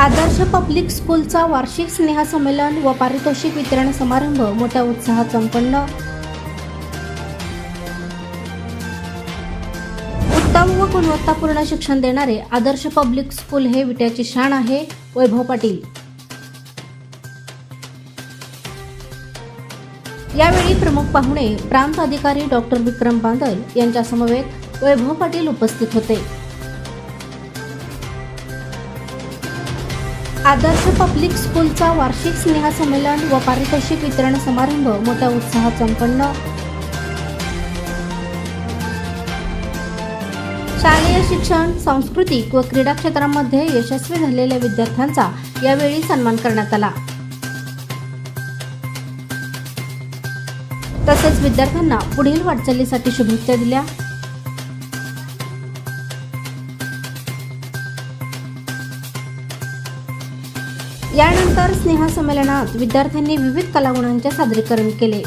आदर्श public स्कूलचा वार्षिक स्नेहसंमेलन व पारितोषिक वितरण समारंभ मोठ्या उत्साहात संपन्न. उत्तम व गुणवत्तापूर्ण शिक्षण देणारे आदर्श पब्लिक स्कूल हे विट्याची शान आहे वैभव पाटील. यावेळी प्रमुख पाहुणे प्रांत अधिकारी डॉक्टर विक्रम बांदल यांच्यासमवेत वैभव पाटील उपस्थित होते. आदर्श पब्लिक स्कूलचा वार्षिक स्नेहसंमेलन व पारितोषिक वितरण समारंभ. मोठ्या उत्साहात संपन्न. शालेय शिक्षण सांस्कृतिक व क्रीडा क्षेत्रामध्ये यशस्वी झालेल्या विद्यार्थ्यांचा यावेळी सन्मान करण्यात आला. तसेच विद्यार्थ्यांना पुढील वाटचालीसाठी शुभेच्छा दिल्या. यानंतर स्नेहसंमेलनात विद्यार्थ्यांनी विविध कलागुणांचे सादरीकरण केले.